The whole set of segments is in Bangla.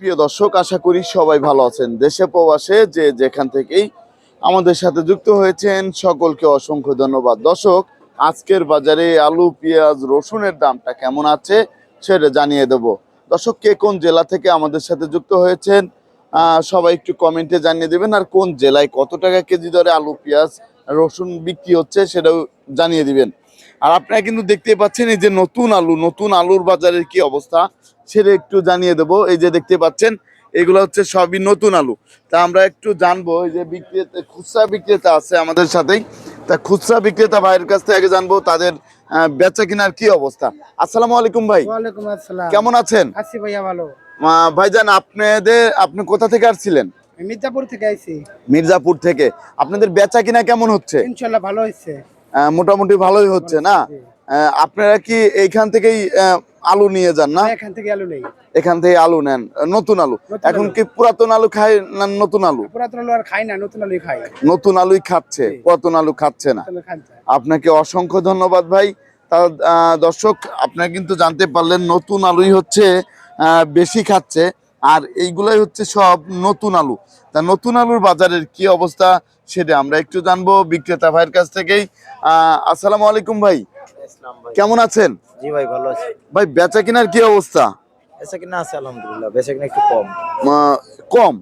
প্রিয় দর্শক, আশা করি সবাই ভালো আছেন। দেশে প্রবাসে যে যেখান থেকেই আমাদের সাথে যুক্ত হয়েছেন, সকলকে অসংখ্য ধন্যবাদ। দর্শক, আজকের বাজারে আলু, পেঁয়াজ, রসুনের দামটা কেমন আছে সেটা জানিয়ে দেব। দর্শক, কে কোন জেলা থেকে আমাদের সাথে যুক্ত হয়েছেন সবাই একটু কমেন্টে জানিয়ে দেবেন। আর কোন জেলায় কত টাকা কেজি দরে আলু, পেঁয়াজ, রসুন বিক্রি হচ্ছে সেটাও জানিয়ে দিবেন। আর আপনারা কিন্তু দেখতে পাচ্ছেন এই যে নতুন আলু নতুন আলুর বাজারের কি অবস্থা সেটা একটু জানিয়ে দেবো। এই যে দেখতে পাচ্ছেন এগুলো হচ্ছে সবই নতুন আলু। তা আমরা একটু জানব এই যে বিক্রেতা খুচরা বিক্রেতা আছে আমাদের সাথেই। তা খুচরা বিক্রেতা ভাইয়ের কাছ থেকে জানব তাদের বেচা কেনার কি অবস্থা। আসসালামু আলাইকুম ভাই। কেমন আছেন? আছি ভাইয়া ভালো। ভাইজান আপনাদের আপনি কোথা থেকে আসছিলেন? মির্জাপুর থেকে আইছি। মির্জাপুর থেকে। আপনাদের বেচা কিনা কেমন হচ্ছে? ইনশাল্লাহ ভালো আহ, মোটামুটি ভালোই হচ্ছে না? আপনারা কি এইখান থেকেই আলু নিয়ে যান না? এখান থেকে আলু নেই। এখান থেকে আলু নেন নতুন আলু। এখন কি পুরাতন আলু খায় না নতুন আলু? পুরাতন আলু আর খাই না নতুন আলুই খাই নতুন আলুই খাচ্ছে পুরাতন আলু খাচ্ছে না। আপনাকে অসংখ্য ধন্যবাদ ভাই। তা আহ, দর্শক আপনারা কিন্তু জানতে পারলেন নতুন আলুই হচ্ছে আহ, বেশি খাচ্ছে। আর এইগুলাই হচ্ছে সব নতুন আলু। তা নতুন আলুর বাজারের কি অবস্থা সেটা আমরা একটু জানব বিক্রেতা ভাইয়ের কাছ থেকেই। আহ, আসসালামু আলাইকুম ভাই। কেমন আছেন? জি ভাই ভালো আছি। ভাই বেচা কিনার কি অবস্থা? বেচা কিনা আছে আলহামদুলিল্লাহ। বেচা কিনা একটু কম।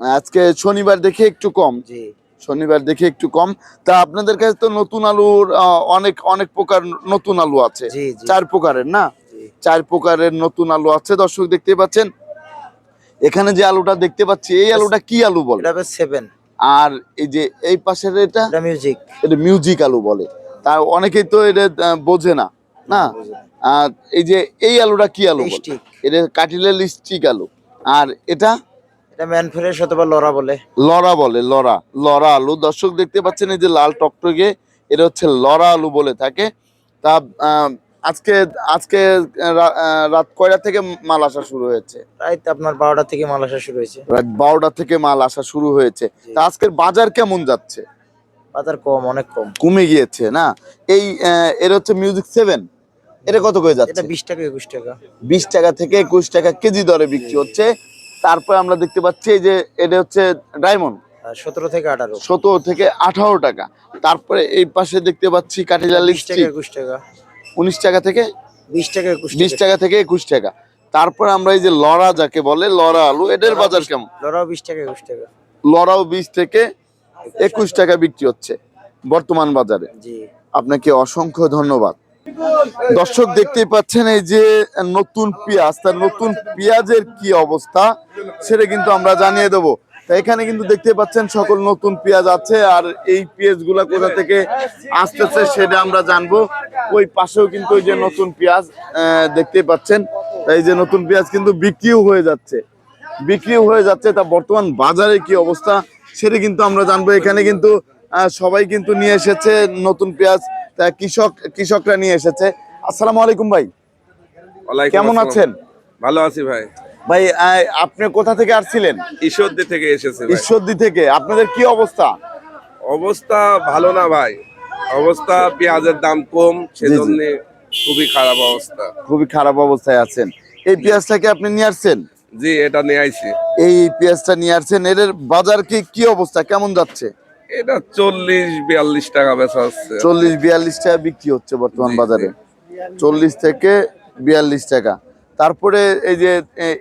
আজকে শনিবার দেখে একটু কম। জি। শনিবার দেখে একটু কম। তা আপনাদের কাছে তো নতুন আলুর অনেক অনেক প্রকার নতুন আলু আছে। চার প্রকারের না? চার প্রকারের নতুন আলু আছে দর্শক দেখতে পাচ্ছেন। এখানে যে আলুটা দেখতে পাচ্ছি এই আলুটা কি আলু বলে? এটা সেভেন আর এই যে এই পাশের এটা? মিউজিক এটা মিউজিক আলু বলে। তা অনেকেই তো এটা বোঝে না না? আর এই যে এই আলুটা কি আলু এটা কাটিলের লিস্টিক আলু। আর এটা? এটা অথবা লড়া বলে। লরা বলে লরা। লরা আলু। দর্শক দেখতে পাচ্ছেন এই যে লাল টকটকে এটা হচ্ছে লরা আলু বলে থাকে। তা আহ, আজকে আজকে রাত কয়টা থেকে মাল আসা শুরু হয়েছে? প্রায় তো আপনার বারোটা থেকে মাল আসা শুরু হয়েছে। রাত বারোটা থেকে মাল আসা শুরু হয়েছে। তা আজকের বাজার কেমন যাচ্ছে? বাজার কম অনেক কম। কমে গিয়েছে না? এই এর হচ্ছে মিউজিক সেভেন এটা কত করে যাচ্ছে? এটা বিশ টাকা একুশ টাকা। বিশ টাকা থেকে একুশ টাকা কেজি দরে বিক্রি হচ্ছে। তারপরে আমরা দেখতে পাচ্ছি এই যে এটা হচ্ছে ডায়মন্ড সতেরো থেকে আঠারো। সতেরো থেকে আঠারো টাকা। তারপরে এই পাশে দেখতে পাচ্ছি কাঠিলা বিশ টাকা লিপস্টিক একুশ টাকা। উনিশ টাকা থেকে বিশ টাকা একুশ বিশ টাকা। থেকে একুশ টাকা। তারপর আমরা এই যে লড়া যাকে বলে লড়া আলু এটার বাজার কেমন? লড়াও বিশ টাকা একুশ টাকা। লড়াও বিশ থেকে একুশ টাকা বিক্রি হচ্ছে বর্তমান বাজারে। আপনাকে অসংখ্য ধন্যবাদ। দর্শক দেখতেই পাচ্ছেন এই যে নতুন পেঁয়াজ তার নতুন পেঁয়াজের কি অবস্থা সেটা কিন্তু আমরা জানিয়ে দেব। এখানে কিন্তু দেখতে পাচ্ছেন সকল নতুন পেঁয়াজ আছে আর এই পেঁয়াজগুলা কোথা থেকে আসতেছে সেটা আমরা জানব। ওই পাশেও কিন্তু ওই যে নতুন পেঁয়াজ আহ, দেখতেই পাচ্ছেন। এই যে নতুন পেঁয়াজ কিন্তু বিক্রিও হয়ে যাচ্ছে। বিক্রিও হয়ে যাচ্ছে তা বর্তমান বাজারে কি অবস্থা সেটা কিন্তু আমরা জানব। এখানে কিন্তু সবাই কিন্তু নিয়ে এসেছে নতুন পেঁয়াজ। তা কৃষক কৃষকরা নিয়ে এসেছে। আসসালামু আলাইকুম ভাই। কেমন আছেন? ভালো আছি ভাই। ভাই আপনি কোথা থেকে আসছিলেন? ঈশ্বরদী থেকে এসেছে ভাই। ঈশ্বরদী থেকে। আপনাদের কি অবস্থা? অবস্থা ভালো না ভাই। অবস্থা পেঁয়াজের দাম কম সেজন্য খুবই খারাপ অবস্থা। খুবই খারাপ অবস্থায় আছেন। এই পেঁয়াজটাকে আপনি নিয়ে আসছেন? জি এটা নিয়ে আইছি। এই পেঁয়াজটা নিয়ে আসছেন। এর বাজার কি কি অবস্থা? কেমন যাচ্ছে? এটা চল্লিশ বিয়াল্লিশ টাকা বেচা হচ্ছে। চল্লিশ বিয়াল্লিশ টাকা বিক্রি হচ্ছে বর্তমান। বাজারে। চল্লিশ থেকে বিয়াল্লিশ টাকা। তারপরে এই যে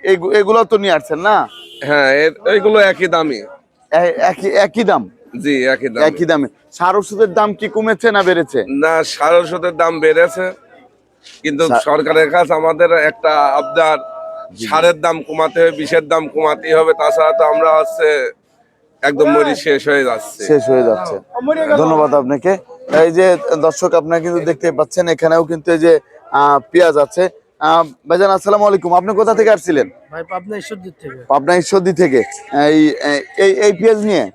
এগু- এগুলো তো নিয়ে আসছেন না? হ্যাঁ এর- এইগুলো একই দামই। এ- একই একই দাম? জি একই দাম। একই দামে। সার ওষুধের দাম কি কমেছে না বেড়েছে? না সার ওষুধের দাম বেড়েছে। কিন্তু সরকারের কাছে আমাদের একটা আবদার সারের দাম কমাতে হবে বিষের দাম কমাতে হবে। তাছাড়া তো আমরা হচ্ছে একদম মরি শেষ হয়ে যাচ্ছে। শেষ হয়ে যাচ্ছে। ধন্যবাদ আপনাকে। এই যে দর্শক আপনারা কিন্তু দেখতে পাচ্ছেন এখানেও কিন্তু এই যে আহ, পেঁয়াজ আছে। ভাইজান আসসালামু আলাইকুম। আপনি কোথা থেকে আসছিলেন? ভাই পাবনা ঈশ্বরদীর থেকে। পাবনা ঈশ্বরদী থেকে। এই এই এই পেঁয়াজ নিয়ে?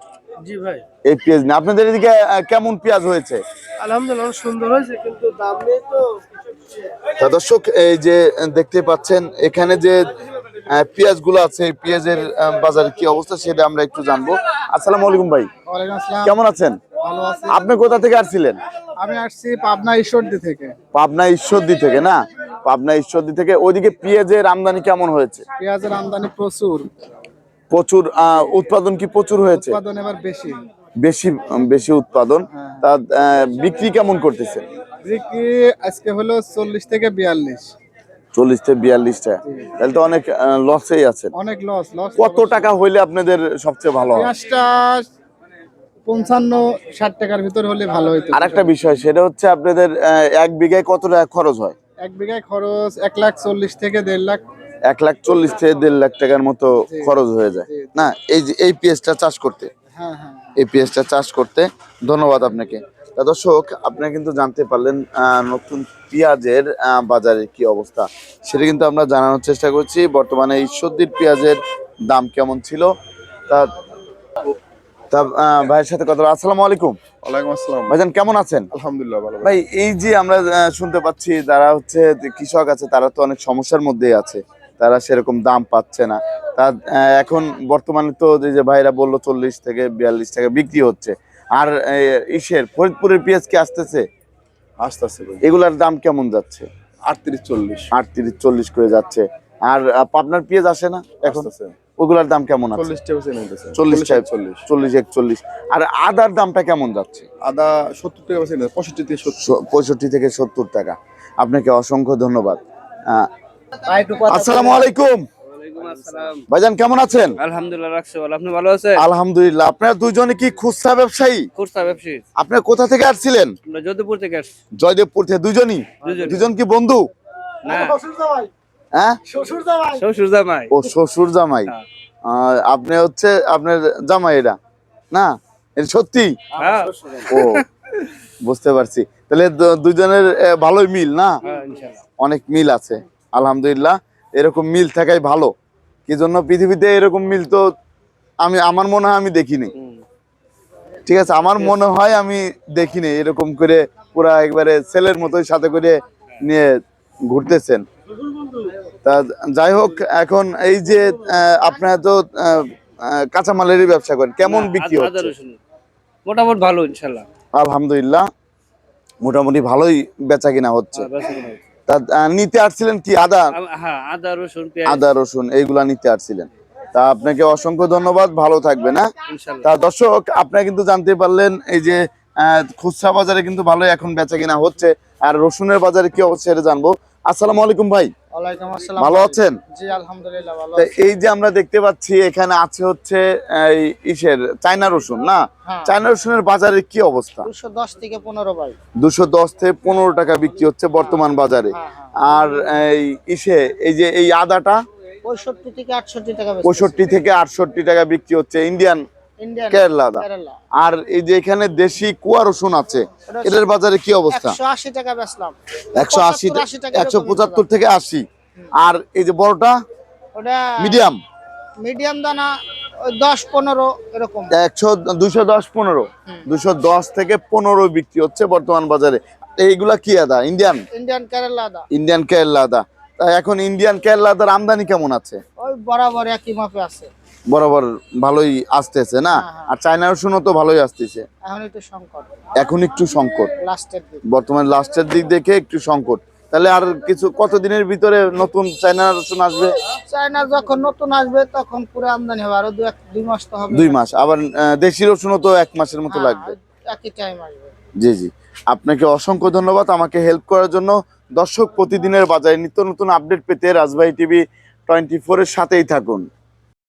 জি ভাই। এই পেঁয়াজ নিয়ে। আপনাদের এদিকে কেমন পেঁয়াজ হয়েছে? আলহামদুলিল্লাহ সুন্দর হয়েছে কিন্তু দাম নেই তো তা দর্শক এই যে দেখতে পাচ্ছেন এখানে যে পেঁয়াজগুলো আছে পেঁয়াজের বাজারে কি অবস্থা সেটা আমরা একটু জানব। আসসালামু আলাইকুম ভাই। কেমন আছেন? আপনি কোথা থেকে আসছিলেন? আমি আসছি পাবনা ঈশ্বরদী থেকে। পাবনা ঈশ্বরদী থেকে না? পাবনা ঈশ্বরদী থেকে। ওইদিকে পেঁয়াজের আমদানি কেমন হয়েছে? পেঁয়াজের আমদানি প্রচুর। প্রচুর উৎপাদন কি প্রচুর হয়েছে? উৎপাদন এবার বেশি। বেশি বেশি উৎপাদন। তা আহ, বিক্রি কেমন করতেছে? বিক্রি আজকে হলো চল্লিশ থেকে বিয়াল্লিশ। চল্লিশ থেকে বিয়াল্লিশ টাকা তাহলে তো অনেক লসেই আছে অনেক লস লস কত টাকা হইলে আপনাদের সবচেয়ে ভালো হয়? পেঁয়াজটা পঞ্চান্ন ষাট টাকার ভিতর হলে ভালো হতো আর একটা বিষয় সেটা হচ্ছে আপনাদের এক বিঘায় কত টাকা খরচ হয়? এক বিঘায় খরচ এক লাখ চল্লিশ থেকে দেড় লাখ। এক লাখ চল্লিশ থেকে দেড় লাখ টাকার মতো খরচ হয়ে যায়। না এই যে এই পেঁয়াজটা চাষ করতে। হ্যাঁ হ্যাঁ এই পেঁয়াজটা চাষ করতে। ধন্যবাদ আপনাকে। তা দর্শক আপনারা কিন্তু জানতে পারলেন আহ, নতুন পেঁয়াজের বাজারে কি অবস্থা। সেটা কিন্তু আমরা জানানোর চেষ্টা করছি। বর্তমানে এই সর্দির পেঁয়াজের দাম কেমন ছিল? তা ভাইয়ের সাথে কথা আসসালামু আলাইকুম। ওয়ালাইকুম আসসালাম। ভাইজান কেমন আছেন? আলহামদুলিল্লাহ ভালো ভাই এই যে আমরা শুনতে পাচ্ছি যারা হচ্ছে কৃষক আছে তারা তো অনেক সমস্যার মধ্যেই আছে। তারা সেরকম দাম পাচ্ছে না। তা এখন বর্তমানে তো যে ভাইরা বলল চল্লিশ থেকে বিয়াল্লিশ টাকা বিক্রি হচ্ছে। আর ইসের ফরিদপুরের পেঁয়াজ কি আসতেছে? আস্তে আস্তে এগুলার দাম কেমন যাচ্ছে? আটত্রিশ চল্লিশ। আটত্রিশ চল্লিশ করে যাচ্ছে। আর পাবনার পেঁয়াজ আসে না এখন? আসতেছে। ওগুলার দাম কেমন আছে? চল্লিশ টাকা চল্লিশ চল্লিশ চল্লিশ একচল্লিশ। আর আদার দামটা কেমন যাচ্ছে? আদা সত্তর টাকা পঁয়ষট্টি থেকে সত্তর। পঁয়ষট্টি থেকে সত্তর টাকা। আপনাকে অসংখ্য ধন্যবাদ। আসসালামু আলাইকুম। ভাইজান কেমন আছেন? আলহামদুলিল্লাহ আপনি ভালো আছেন? আলহামদুলিল্লাহ। আপনারা দুজনে কি খুচরা ব্যবসায়ী? খুচরা ব্যবসায়ী। আপনার কোথা থেকে আসছিলেন? আমরা থেকে জয়দেবপুর থেকে। দুজনই দুজন। দুজন কি বন্ধু? না। হ্যাঁ? শ্বশুর জামাই ও শ্বশুর জামাই হ্যাঁ। আহ, আপনি হচ্ছে আপনার জামাই এটা না? এটা সত্যি? হ্যাঁ। ও বুঝতে পারছি। তাহলে দুজনের ভালোই মিল না? হ্যাঁ, অনেক মিল আছে আলহামদুলিল্লাহ। এরকম মিল থাকাই ভালো। কি জন্য পৃথিবীতে এরকম মিল তো আমি আমার মনে হয় আমি দেখিনি। ঠিক আছে আমার মনে হয় আমি দেখিনি এরকম করে পুরা একবারে ছেলের মতোই সাথে করে নিয়ে ঘুরতেছেন। তা যাই হোক এখন এই যে আপনারা তো কাঁচামালেরই ব্যবসা করেন কেমন হ্যাঁ, বিক্রি হচ্ছে? মোটামুটি ভালো ইনশাল্লাহ। আলহামদুলিল্লাহ মোটামুটি ভালোই বেচা কিনা হচ্ছে। হ্যাঁ। তা নিতে আসছিলেন কি আদা? হ্যাঁ আদা রসুন আদা রসুন এইগুলা নিতে আসছিলেন। তা আপনাকে অসংখ্য ধন্যবাদ ভালো থাকবে না তা দর্শক আপনারা কিন্তু জানতে পারলেন এই যে আহ, খুচরা বাজারে কিন্তু ভালোই এখন বেচা কিনা হচ্ছে। আর রসুনের বাজারে কি অবস্থা সেটা জানব। আসসালামু আলাইকুম ভাই। ওয়ালাইকুম আসসালাম ভালো আছেন? জি আলহামদুলিল্লাহ ভালো এই যে আমরা দেখতে পাচ্ছি এখানে আছে হচ্ছে এই ইসের চায়না রসুন না? হ্যাঁ। চায়না রসুনের বাজারে কি অবস্থা? দুশো দশ থেকে পনেরো ভাই। দুশো দশ থেকে পনেরো টাকা বিক্রি হচ্ছে বর্তমান বাজারে। হ্যাঁ, হ্যাঁ। আর এই ইসে এই যে এই আদাটা? পঁয়ষট্টি থেকে আটষট্টি টাকা পঁয়ষট্টি থেকে আটষট্টি টাকা বিক্রি হচ্ছে। ইন্ডিয়ান কেরলা আর এই যে এখানে দেশি কুয়া রসুন আছে এটার বাজারে কি অবস্থা? একশো আশি টাকা বেচলাম। একশো আশি একশো পঁচাত্তর থেকে আশি। আর এই যে বড়টা? মিডিয়াম। মিডিয়াম দানা দশ পনেরো এরকম। একশো দুশো দশ পনেরো। দুশো দশ থেকে পনেরো বিক্রি হচ্ছে বর্তমান বাজারে। এইগুলা কি আদা? ইন্ডিয়ান? ইন্ডিয়ান কেরালা আদা। ইন্ডিয়ান কেরলা আদা। এখন ইন্ডিয়ান কেরলা আদার আমদানি কেমন আছে? ওই বরাবর একই মাপে আছে। বরাবর ভালোই আসতেছে না? হ্যাঁ, হ্যাঁ। আর চায়না রসুনও তো ভালোই আসতেছে। এখন একটু সংকট। এখন একটু সংকট। লাস্টের দিক। বর্তমানে লাস্টের দিক দেখে একটু সংকট। তাহলে আর কিছু কতদিনের ভিতরে নতুন চায়না রসুন আসবে? চায়না যখন নতুন আসবে তখন পুরো আমদানি হবে। আরও দুই মাস তো হবে। দুই মাস। আবার দেশি রসুনও তো এক মাসের মতো হ্যাঁ, লাগবে। একই টাইম আসবে। জি জি। আপনাকে অসংখ্য ধন্যবাদ আমাকে হেল্প করার জন্য। দর্শক প্রতিদিনের বাজারে নিত্য নতুন আপডেট পেতে রাজবাড়ি টিভি টোয়েন্টি ফোরের সাথেই থাকুন।